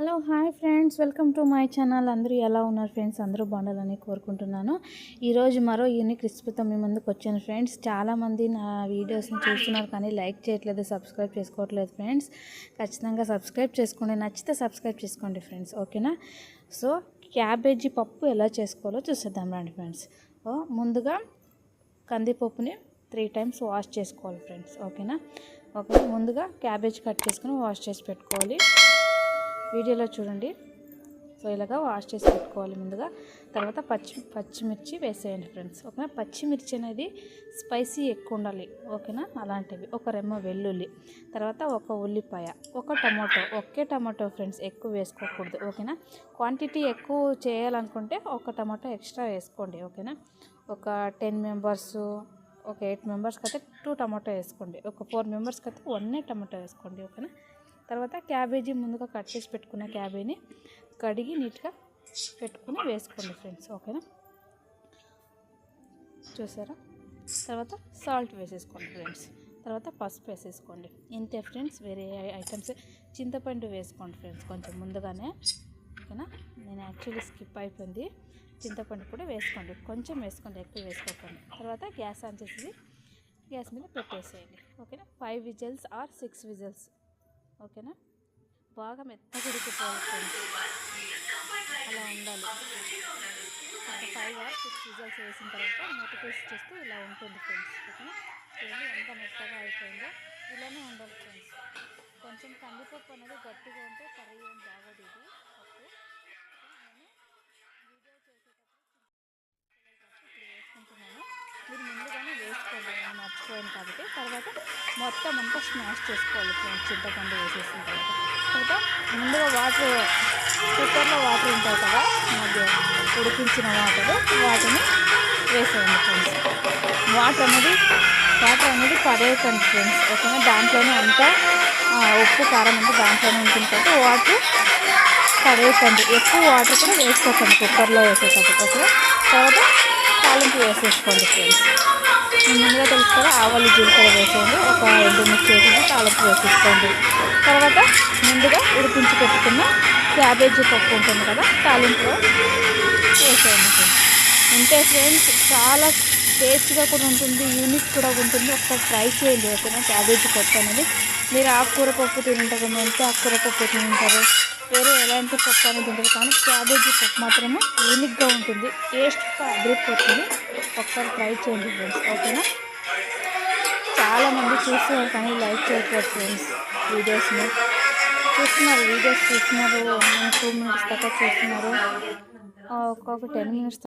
Hello hi friends. Welcome to my channel. అందరూ ఎలా ఉన్నారు ఫ్రెండ్స్? అందరూ బాగుండాలని కోరుకుంటున్నాను. ఈరోజు మరో యూనిక్ రెసిపీతో మీ ముందుకు వచ్చాను ఫ్రెండ్స్. చాలామంది నా వీడియోస్ని చూస్తున్నారు కానీ లైక్ చేయట్లేదు సబ్స్క్రైబ్ చేసుకోవట్లేదు ఫ్రెండ్స్. ఖచ్చితంగా సబ్స్క్రైబ్ చేసుకోండి. నచ్చితే సబ్స్క్రైబ్ చేసుకోండి ఫ్రెండ్స్. ఓకేనా? సో క్యాబేజీ పప్పు ఎలా చేసుకోవాలో చూసేద్దాం రండి ఫ్రెండ్స్. ఓ ముందుగా కందిపప్పుని త్రీ టైమ్స్ వాష్ చేసుకోవాలి ఫ్రెండ్స్. ఓకేనా? ఓకే ముందుగా క్యాబేజ్ కట్ చేసుకుని వాష్ చేసి పెట్టుకోవాలి. వీడియోలో చూడండి. సో ఇలాగా వాష్ చేసి పెట్టుకోవాలి ముందుగా. తర్వాత పచ్చి పచ్చిమిర్చి వేసేయండి ఫ్రెండ్స్. ఓకేనా? పచ్చిమిర్చి అనేది స్పైసీ ఎక్కువ ఉండాలి. ఓకేనా? అలాంటివి. ఒక రెమ్మ వెల్లుల్లి. తర్వాత ఒక ఉల్లిపాయ. ఒక టమాటో. ఒకే టమాటో ఫ్రెండ్స్ ఎక్కువ వేసుకోకూడదు. ఓకేనా? క్వాంటిటీ ఎక్కువ చేయాలనుకుంటే ఒక టమాటో ఎక్స్ట్రా వేసుకోండి. ఓకేనా? ఒక టెన్ మెంబర్స్ ఒక ఎయిట్ మెంబర్స్కి అయితే టూ టమాటో వేసుకోండి. ఒక ఫోర్ మెంబర్స్కి అయితే వన్నే టమాటో వేసుకోండి. ఓకేనా? తర్వాత క్యాబేజీ ముందుగా కట్ చేసి పెట్టుకున్న క్యాబేజీని కడిగి నీట్గా పెట్టుకుని వేసుకోండి ఫ్రెండ్స్ ఓకేనా? చూసారా? తర్వాత సాల్ట్ వేసేసుకోండి ఫ్రెండ్స్ తర్వాత పసుపు వేసేసుకోండి. ఇంతే ఫ్రెండ్స్ వేరే ఐటమ్స్ చింతపండు వేసుకోండి ఫ్రెండ్స్ కొంచెం ముందుగానే ఓకేనా? నేను యాక్చువల్లీ స్కిప్ అయిపోయింది చింతపండు కూడా వేసుకోండి కొంచెం వేసుకోండి ఎక్కువ వేసుకోకండి. తర్వాత గ్యాస్ ఆన్ చేసి గ్యాస్ మీద పెట్టేసేయండి ఓకేనా? Five whistles or six whistles. ఓకేనా? బాగా మెత్తగా ఉడికిపోవాలి అలా ఉండాలి. ఒక ఫైవ్ ఆర్ సిక్స్ విజల్స్ వేసిన తర్వాత మూత తీసి చేస్తే ఇలా ఉంటుంది ఫ్రెండ్స్. ఓకేనా? చూడండి ఎంత మెత్తగా అయిపోయిందో. ఇలానే ఉండాలి ఫ్రెండ్స్. కొంచెం కందిపప్పు అనేది గట్టిగా మర్చిపోయాను కాబట్టి తర్వాత మొత్తం అంతా స్మాష్ చేసుకోవాలి ఫ్రెండ్స్ చింతపండు వేసేసిన తర్వాత. తర్వాత ముందుగా వాటర్ కుక్కర్లో వాటర్ ఉంటాయి కదా మధ్య ఉడికించిన వాటర్ వాటిని వేసేయండి ఫ్రెండ్స్. వాటర్ అనేది వాటర్ అనేది పడేయకండి ఫ్రెండ్స్. ఓకేనా? దాంట్లోనే అంతా ఉప్పు కారం అంతా దాంట్లోనే ఉంటుంది కాబట్టి వాటర్ పడేయకండి ఎక్కువ వాటర్ కూడా వేసుకోకండి కుక్కర్లో వేసేటప్పుడు ఓకే తర్వాత తాలింపు వేసేసుకోండి ఫ్రెండ్స్. ముందుగా తెలుసు కదా ఆవాలు జీలకర్ర వేసేయండి. ఒక రెండు మిక్స్ వేసేసి తాలింపు వేసేసుకోండి. తర్వాత ముందుగా ఉడికించి పెట్టుకున్న క్యాబేజీ పప్పు ఉంటుంది కదా తాలింపులో వేసేయండి అంటే ఫ్రెండ్స్ చాలా టేస్ట్గా కూడా ఉంటుంది యూనిక్ కూడా ఉంటుంది. ఒకసారి ట్రై చేయండి ఓకేనా? క్యాబేజీ పప్పు అనేది. మీరు ఆకుకూర పప్పు తింటారు మెంతి ఆకుకూర పప్పు తింటారు వేరే ఎలాంటి పప్పు అనేది ఉంటుంది కానీ క్యాబేజీ పప్పు మాత్రము యూనిక్గా ఉంటుంది. టేస్ట్గా అదిరిపోతుంది. ఒకసారి ట్రై చేయండి ఫ్రెండ్స్ ఓకేనా చాలామంది చూస్తున్నారు కానీ లైక్ చేయట్లేదు ఫ్రెండ్స్ వీడియోస్ని చూస్తున్నారు వీడియోస్ చూస్తున్నారు టూ మినిట్స్ దాకా చూస్తున్నారు. ఒక్కొక్క టెన్ మినిట్స్